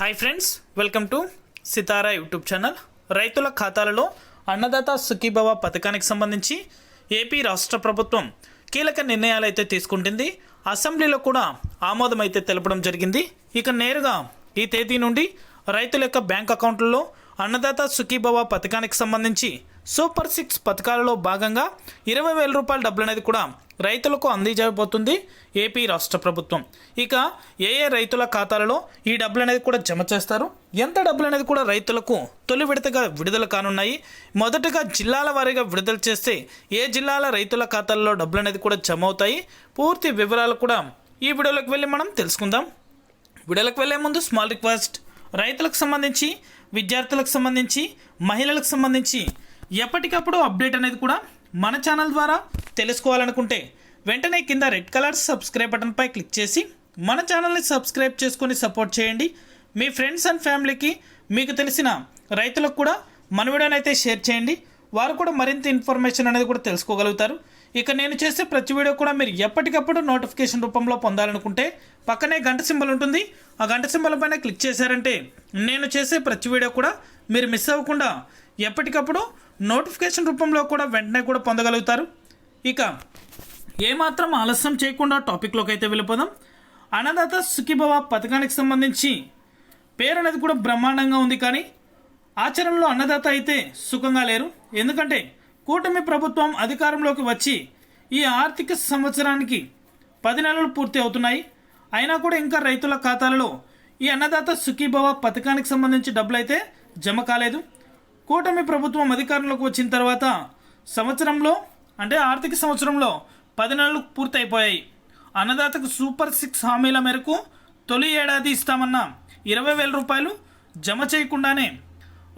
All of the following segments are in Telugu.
Hi friends welcome to Sitara YouTube channel రైతుల ఖాతాలలో అన్నదాత సుఖీభవ పథకానికి సంబంధించి ఏపీ రాష్ట్ర ప్రభుత్వం కీలక నిర్ణయాలు అయితే తీసుకుంటుంది. అసెంబ్లీలో కూడా ఆమోదం అయితే తెలపడం జరిగింది. ఇక నేరుగా ఈ తేదీ నుండి రైతుల యొక్క బ్యాంక్ అకౌంట్లలో అన్నదాత సుఖీభవ పథకానికి సంబంధించి సూపర్ సిక్స్ పథకాలలో భాగంగా ఇరవై వేల రూపాయల డబ్బులు అనేది కూడా రైతులకు అందజేయబోతుంది ఏపీ రాష్ట్ర ప్రభుత్వం. ఇక ఏ ఏ రైతుల ఖాతాలలో ఈ డబ్బులు అనేది కూడా జమ చేస్తారు. ఎంత డబ్బులు అనేది కూడా రైతులకు తొలి విడతగా విడుదల కానున్నాయి. మొదటగా జిల్లాల వారీగా విడుదల చేస్తే ఏ జిల్లాల రైతుల ఖాతాల్లో డబ్బులు అనేది కూడా జమ అవుతాయి? పూర్తి వివరాలు కూడా ఈ వీడియోలోకి వెళ్ళి మనం తెలుసుకుందాం. వీడియోలకు వెళ్ళే ముందు స్మాల్ రిక్వెస్ట్. రైతులకు సంబంధించి విద్యార్థులకు సంబంధించి మహిళలకు సంబంధించి ఎప్పటికప్పుడు అప్డేట్ అనేది కూడా మన ఛానల్ ద్వారా తెలుసుకోవాలనుకుంటే వెంటనే కింద రెడ్ కలర్ సబ్స్క్రైబ్ బటన్పై క్లిక్ చేసి మన ఛానల్ని సబ్స్క్రైబ్ చేసుకొని సపోర్ట్ చేయండి. మీ ఫ్రెండ్స్ అండ్ ఫ్యామిలీకి మీకు తెలిసిన రైతులకు కూడా మన వీడియోని అయితే షేర్ చేయండి. వారు కూడా మరింత ఇన్ఫర్మేషన్ అనేది కూడా తెలుసుకోగలుగుతారు. ఇక నేను చేసే ప్రతి వీడియో కూడా మీరు ఎప్పటికప్పుడు నోటిఫికేషన్ రూపంలో పొందాలనుకుంటే పక్కనే గంట సింబల్ ఉంటుంది. ఆ గంట సింబల్ పైన క్లిక్ చేశారంటే నేను చేసే ప్రతి వీడియో కూడా మీరు మిస్ అవ్వకుండా ఎప్పటికప్పుడు నోటిఫికేషన్ రూపంలో కూడా వెంటనే కూడా పొందగలుగుతారు. ఇక ఏమాత్రం ఆలస్యం చేయకుండా టాపిక్లోకి అయితే వెళ్ళిపోదాం. అన్నదాత సుఖీభవ పథకానికి సంబంధించి పేరు అనేది కూడా బ్రహ్మాండంగా ఉంది కానీ ఆచరణలో అన్నదాత అయితే సుఖంగా లేరు. ఎందుకంటే కూటమి ప్రభుత్వం అధికారంలోకి వచ్చి ఈ ఆర్థిక సంవత్సరానికి పది నెలలు పూర్తి అవుతున్నాయి. అయినా కూడా ఇంకా రైతుల ఖాతాలలో ఈ అన్నదాత సుఖీభవ పథకానికి సంబంధించి డబ్బులు అయితే జమ కాలేదు. కూటమి ప్రభుత్వం అధికారంలోకి వచ్చిన తర్వాత సంవత్సరంలో అంటే ఆర్థిక సంవత్సరంలో పది నెలలు పూర్తయిపోయాయి. అన్నదాతకు సూపర్ సిక్స్ హామీల మేరకు తొలి ఏడాది ఇస్తామన్న ఇరవై వేల రూపాయలు జమ చేయకుండానే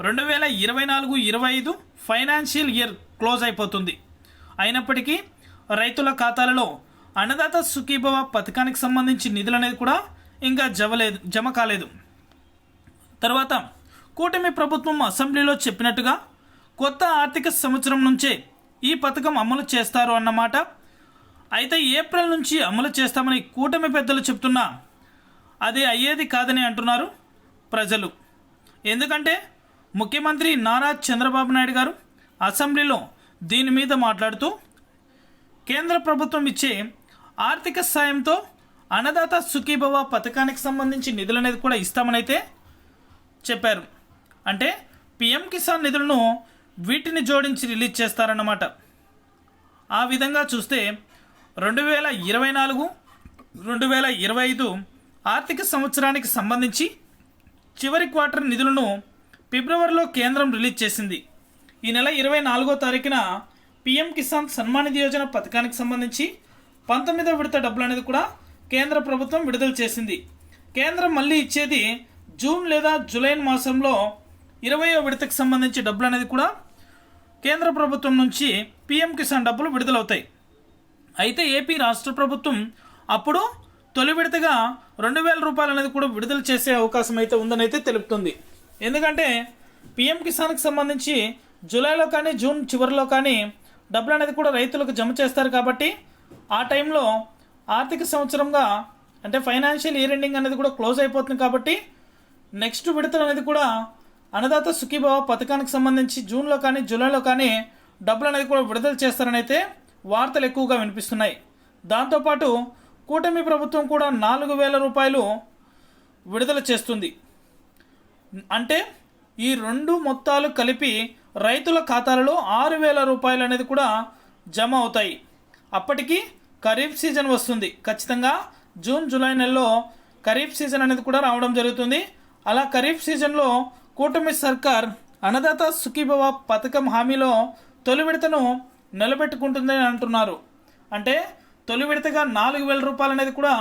రెండు వేల ఇరవై నాలుగు ఇరవై ఐదు ఫైనాన్షియల్ ఇయర్ క్లోజ్ అయిపోతుంది. అయినప్పటికీ రైతుల ఖాతాలలో అన్నదాత సుఖీభవ పథకానికి సంబంధించి నిధులు అనేది కూడా ఇంకా జవలేదు జమ కాలేదు. తర్వాత కూటమి ప్రభుత్వం అసెంబ్లీలో చెప్పినట్టుగా కొత్త ఆర్థిక సంవత్సరం నుంచే ఈ పథకం అమలు చేస్తారు అన్నమాట. అయితే ఏప్రిల్ నుంచి అమలు చేస్తామని కూటమి పెద్దలు చెప్తున్నా అది అయ్యేది కాదని అంటున్నారు ప్రజలు. ఎందుకంటే ముఖ్యమంత్రి నారా చంద్రబాబు నాయుడు గారు అసెంబ్లీలో దీని మీద మాట్లాడుతూ కేంద్ర ప్రభుత్వం ఇచ్చే ఆర్థిక సాయంతో అన్నదాత సుఖీభవ పథకానికి సంబంధించి నిధులు అనేది కూడా ఇస్తామనైతే చెప్పారు. అంటే పిఎం కిసాన్ నిధులను వీటిని జోడించి రిలీజ్ చేస్తారన్నమాట. ఆ విధంగా చూస్తే రెండు వేల ఇరవై నాలుగు రెండు వేల ఇరవై ఐదు ఆర్థిక సంవత్సరానికి సంబంధించి చివరి క్వార్టర్ నిధులను ఫిబ్రవరిలో కేంద్రం రిలీజ్ చేసింది. ఈ నెల ఇరవై నాలుగో తారీఖున పిఎం కిసాన్ సన్మానిధి యోజన పథకానికి సంబంధించి పంతొమ్మిదో విడత డబ్బులు అనేది కూడా కేంద్ర ప్రభుత్వం విడుదల చేసింది. కేంద్రం మళ్ళీ ఇచ్చేది జూన్ లేదా జూలై మాసంలో ఇరవయో విడతకు సంబంధించి డబ్బులు అనేది కూడా కేంద్ర ప్రభుత్వం నుంచి పిఎం కిసాన్ డబ్బులు విడుదలవుతాయి. అయితే ఏపీ రాష్ట్ర ప్రభుత్వం అప్పుడు తొలి విడతగా రెండు వేల రూపాయలు అనేది కూడా విడుదల చేసే అవకాశం అయితే ఉందని అయితే తెలుపుతుంది. ఎందుకంటే పిఎం కిసాన్కి సంబంధించి జూలైలో కానీ జూన్ చివరిలో కానీ డబ్బులు అనేది కూడా రైతులకు జమ చేస్తారు కాబట్టి ఆ టైంలో ఆర్థిక సంవత్సరంగా అంటే ఫైనాన్షియల్ ఇయర్ ఎండింగ్ అనేది కూడా క్లోజ్ అయిపోతుంది కాబట్టి నెక్స్ట్ విడత అనేది కూడా అన్నదాత సుఖీభావ పథకానికి సంబంధించి జూన్లో కానీ జూలైలో కానీ డబ్బులు అనేది కూడా విడుదల చేస్తారని అయితే వార్తలు ఎక్కువగా వినిపిస్తున్నాయి. దాంతోపాటు కూటమి ప్రభుత్వం కూడా నాలుగు వేల రూపాయలు విడుదల చేస్తుంది. అంటే ఈ రెండు మొత్తాలు కలిపి రైతుల ఖాతాలలో ఆరు వేల రూపాయలు అనేది కూడా జమ అవుతాయి. అప్పటికి ఖరీఫ్ సీజన్ వస్తుంది. ఖచ్చితంగా జూన్ జూలై నెలలో ఖరీఫ్ సీజన్ అనేది కూడా రావడం జరుగుతుంది. అలా ఖరీఫ్ సీజన్లో కూటమి సర్కార్ అన్నదాత సుఖీభవ పథకం హామీలో తొలి విడతను నిలబెట్టుకుంటుందని అంటున్నారు. అంటే తొలి విడతగా నాలుగు వేల రూపాయలు అనేది కూడా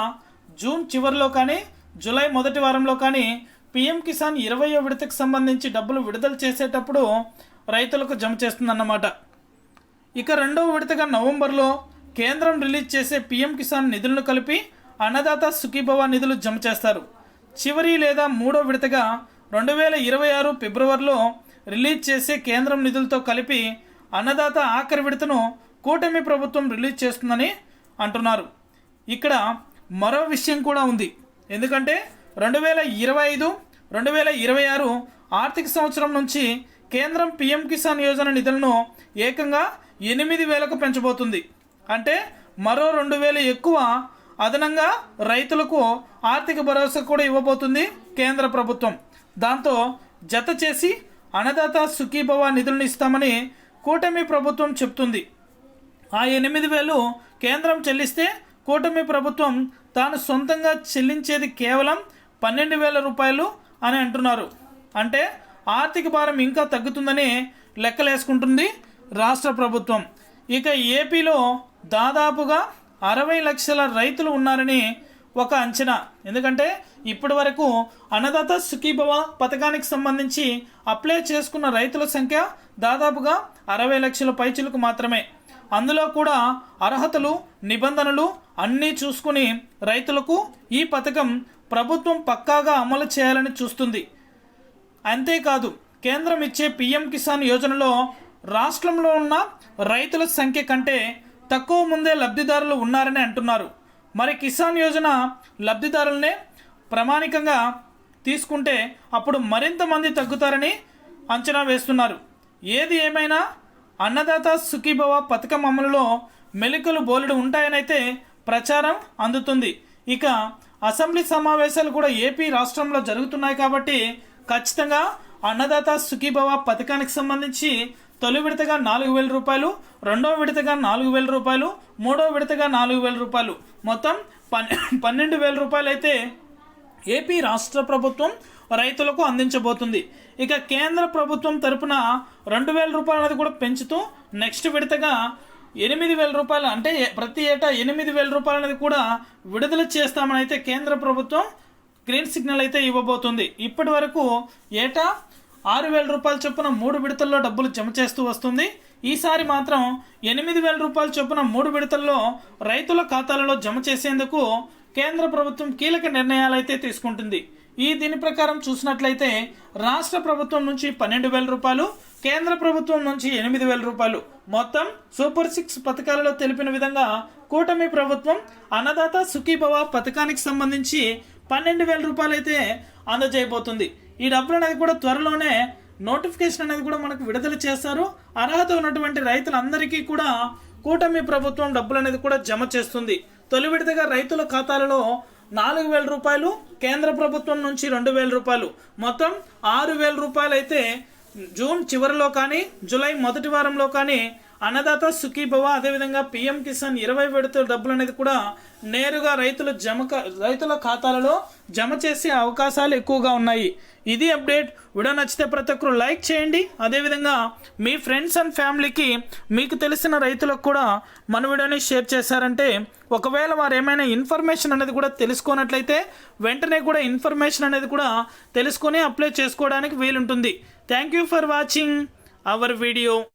జూన్ చివరిలో కానీ జూలై మొదటి వారంలో కానీ పిఎం కిసాన్ ఇరవయో విడతకు సంబంధించి డబ్బులు విడుదల చేసేటప్పుడు రైతులకు జమ చేస్తుందన్నమాట. ఇక రెండవ విడతగా నవంబర్లో కేంద్రం రిలీజ్ చేసే పిఎం కిసాన్ నిధులను కలిపి అన్నదాత సుఖీభవ నిధులు జమ చేస్తారు. చివరి లేదా మూడో విడతగా రెండు వేల ఇరవై ఆరు ఫిబ్రవరిలో రిలీజ్ చేసే కేంద్రం నిధులతో కలిపి అన్నదాత ఆఖరి విడతను కూటమి ప్రభుత్వం రిలీజ్ చేస్తుందని అంటున్నారు. ఇక్కడ మరో విషయం కూడా ఉంది. ఎందుకంటే రెండు వేల ఇరవై ఐదు రెండు వేల ఇరవై ఆరు ఆర్థిక సంవత్సరం నుంచి కేంద్రం పీఎం కిసాన్ యోజన నిధులను ఏకంగా ఎనిమిది వేలకు పెంచబోతుంది. అంటే మరో రెండు వేలు ఎక్కువ అదనంగా రైతులకు ఆర్థిక భరోసా కూడా ఇవ్వబోతుంది కేంద్ర ప్రభుత్వం. దాంతో జత చేసి అన్నదాత సుఖీభవ నిధులను ఇస్తామని కూటమి ప్రభుత్వం చెప్తుంది. ఆ ఎనిమిది వేలు కేంద్రం చెల్లిస్తే కూటమి ప్రభుత్వం తాను సొంతంగా చెల్లించేది కేవలం పన్నెండు వేల రూపాయలు అని అంటున్నారు. అంటే ఆర్థిక భారం ఇంకా తగ్గుతుందని లెక్కలేసుకుంటుంది రాష్ట్ర ప్రభుత్వం. ఇక ఏపీలో దాదాపుగా అరవై లక్షల రైతులు ఉన్నారని ఒక అంచనా. ఎందుకంటే ఇప్పటి వరకు అన్నదాత సుఖీభవ పథకానికి సంబంధించి అప్లై చేసుకున్న రైతుల సంఖ్య దాదాపుగా అరవై లక్షల పైచులకు మాత్రమే. అందులో కూడా అర్హతలు నిబంధనలు అన్నీ చూసుకుని రైతులకు ఈ పథకం ప్రభుత్వం పక్కాగా అమలు చేయాలని చూస్తుంది. అంతేకాదు కేంద్రం ఇచ్చే పిఎం కిసాన్ యోజనలో రాష్ట్రంలో ఉన్న రైతుల సంఖ్య కంటే తక్కువ ముందే లబ్ధిదారులు ఉన్నారని అంటున్నారు. మరి కిసాన్ యోజన లబ్ధిదారులనే ప్రామాణికంగా తీసుకుంటే అప్పుడు మరింత మంది తగ్గుతారని అంచనా వేస్తున్నారు. ఏది ఏమైనా అన్నదాత సుఖీభవ పథకం అమలులో మెలికలు బోలెడు ఉంటాయనైతే ప్రచారం అందుతుంది. ఇక అసెంబ్లీ సమావేశాలు కూడా ఏపీ రాష్ట్రంలో జరుగుతున్నాయి కాబట్టి ఖచ్చితంగా అన్నదాత సుఖీభవ పథకానికి సంబంధించి తొలి విడతగా నాలుగు వేల రూపాయలు రెండో విడతగా నాలుగు వేల రూపాయలు మూడో విడతగా నాలుగు వేల రూపాయలు. మొత్తం పన్నె పన్నెండు వేల రూపాయలు అయితే ఏపీ రాష్ట్ర ప్రభుత్వం రైతులకు అందించబోతుంది. ఇక కేంద్ర ప్రభుత్వం తరపున రెండు వేల రూపాయలు అనేది కూడా పెంచుతూ నెక్స్ట్ విడతగా ఎనిమిది వేల రూపాయలు అంటే ప్రతి ఏటా ఎనిమిది వేల రూపాయలు అనేది కూడా విడుదల చేస్తామని అయితే కేంద్ర ప్రభుత్వం గ్రీన్ సిగ్నల్ అయితే ఇవ్వబోతుంది. ఇప్పటి వరకు ఏటా ఆరు వేల రూపాయల చొప్పున మూడు విడతల్లో డబ్బులు జమ చేస్తూ వస్తుంది. ఈసారి మాత్రం ఎనిమిది వేల రూపాయల చొప్పున మూడు విడతల్లో రైతుల ఖాతాలలో జమ చేసేందుకు కేంద్ర ప్రభుత్వం కీలక నిర్ణయాలు అయితే తీసుకుంటుంది. ఈ దీని ప్రకారం చూసినట్లయితే రాష్ట్ర ప్రభుత్వం నుంచి పన్నెండు వేల రూపాయలు కేంద్ర ప్రభుత్వం నుంచి ఎనిమిది వేల రూపాయలు. మొత్తం సూపర్ సిక్స్ పథకాలలో తెలిపిన విధంగా కూటమి ప్రభుత్వం అన్నదాత సుఖీభవ పథకానికి సంబంధించి పన్నెండు వేల రూపాయలు అయితే అందజేయబోతుంది. ఈ డబ్బులు అనేది కూడా త్వరలోనే నోటిఫికేషన్ అనేది కూడా మనకు విడుదల చేస్తారు. అర్హత ఉన్నటువంటి రైతులందరికీ కూడా కూటమి ప్రభుత్వం డబ్బులు అనేది కూడా జమ చేస్తుంది. తొలి విడతగా రైతుల ఖాతాలలో నాలుగు వేల రూపాయలు కేంద్ర ప్రభుత్వం నుంచి రెండు వేల రూపాయలు. మొత్తం ఆరు వేల రూపాయలు అయితే జూన్ చివరిలో కానీ జూలై మొదటి వారంలో కానీ అన్నదాత సుఖీభవ అదేవిధంగా పిఎం కిసాన్ ఇరవై విడతల డబ్బులు అనేది కూడా నేరుగా రైతుల జమ రైతుల ఖాతాలలో జమ చేసే అవకాశాలు ఎక్కువగా ఉన్నాయి. ఇది అప్డేట్. వీడియో నచ్చితే ప్రతి ఒక్కరు లైక్ చేయండి. అదేవిధంగా మీ ఫ్రెండ్స్ అండ్ ఫ్యామిలీకి మీకు తెలిసిన రైతులకు కూడా మన వీడియోని షేర్ చేశారంటే ఒకవేళ వారు ఏమైనా ఇన్ఫర్మేషన్ అనేది కూడా తెలుసుకున్నట్లయితే వెంటనే కూడా ఇన్ఫర్మేషన్ అనేది కూడా తెలుసుకొని అప్లై చేసుకోవడానికి వీలుంటుంది. Thank you for watching our video.